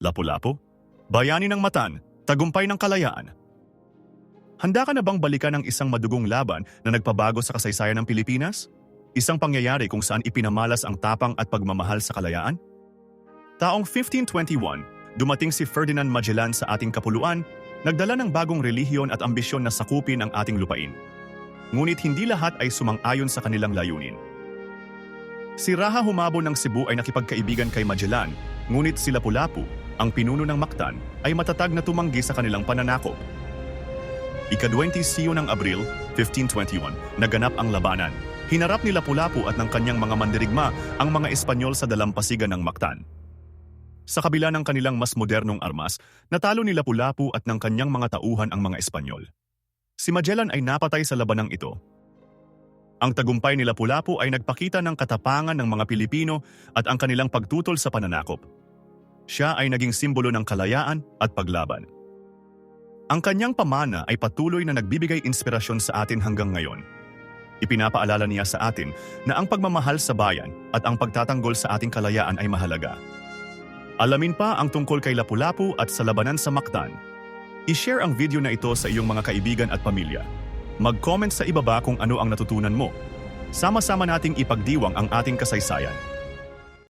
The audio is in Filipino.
Lapu-Lapu, Bayani ng Matan, Tagumpay ng Kalayaan. Handa ka na bang balikan ang isang madugong laban na nagpabago sa kasaysayan ng Pilipinas? Isang pangyayari kung saan ipinamalas ang tapang at pagmamahal sa kalayaan? Taong 1521, dumating si Ferdinand Magellan sa ating kapuluan, nagdala ng bagong relihiyon at ambisyon na sakupin ang ating lupain. Ngunit hindi lahat ay sumang-ayon sa kanilang layunin. Si Raha Humabo ng Cebu ay nakipagkaibigan kay Magellan, ngunit si Lapu-Lapu, ang pinuno ng Mactan, ay matatag na tumanggi sa kanilang pananakop. Ika-20 siyo ng Abril, 1521, naganap ang labanan. Hinarap ni Lapu-Lapu at ng kanyang mga mandirigma ang mga Espanyol sa dalampasigan ng Mactan. Sa kabila ng kanilang mas modernong armas, natalo ni Lapu-Lapu at ng kanyang mga tauhan ang mga Espanyol. Si Magellan ay napatay sa labanang ito. Ang tagumpay ni Lapu-Lapu ay nagpakita ng katapangan ng mga Pilipino at ang kanilang pagtutol sa pananakop. Siya ay naging simbolo ng kalayaan at paglaban. Ang kanyang pamana ay patuloy na nagbibigay inspirasyon sa atin hanggang ngayon. Ipinapaalala niya sa atin na ang pagmamahal sa bayan at ang pagtatanggol sa ating kalayaan ay mahalaga. Alamin pa ang tungkol kay Lapu-Lapu at sa labanan sa Mactan. I-share ang video na ito sa iyong mga kaibigan at pamilya. Mag-comment sa ibaba kung ano ang natutunan mo. Sama-sama nating ipagdiwang ang ating kasaysayan.